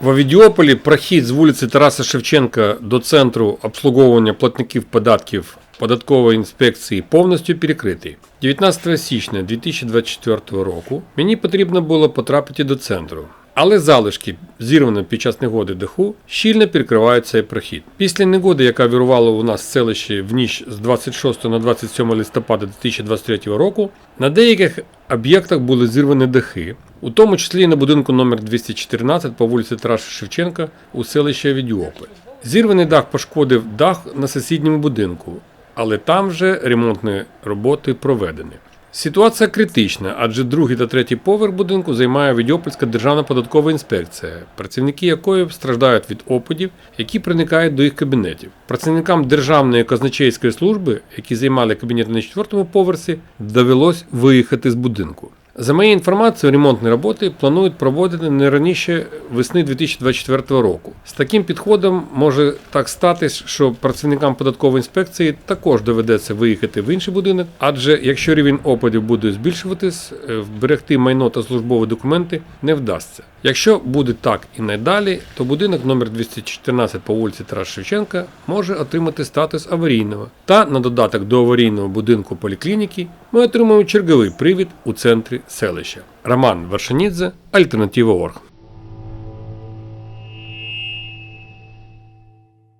В Авідіополі прохід з вулиці Тараса Шевченка до центру обслуговування платників податків податкової інспекції повністю перекритий. 19 січня 2024 року мені потрібно було потрапити до центру. Але залишки, зірвані під час негоди даху, щільно перекривають цей прохід. Після негоди, яка вірувала у нас в селищі в ніч з 26 на 27 листопада 2023 року, на деяких об'єктах були зірвані дахи, у тому числі і на будинку номер 214 по вулиці Тараса Шевченка у селищі Авідіополь. Зірваний дах пошкодив дах на сусідньому будинку, але там вже ремонтні роботи проведені. Ситуація критична, адже другий та третій поверх будинку займає Відьопольська державна податкова інспекція, працівники якої страждають від опадів, які проникають до їх кабінетів. Працівникам Державної казначейської служби, які займали кабінет на четвертому поверсі, довелось виїхати з будинку. За моєю інформацією, ремонтні роботи планують проводити не раніше весни 2024 року. З таким підходом може так статись, що працівникам податкової інспекції також доведеться виїхати в інший будинок, адже якщо рівень опадів буде збільшуватись, е, вберегти майно та службові документи не вдасться. Якщо буде так і надалі, то будинок номер 214 по вулиці Тарас Шевченка може отримати статус аварійного. Та на додаток до аварійного будинку поліклініки ми отримаємо черговий привід у центрі селища. Роман Вершанідзе, Альтернатива.орг.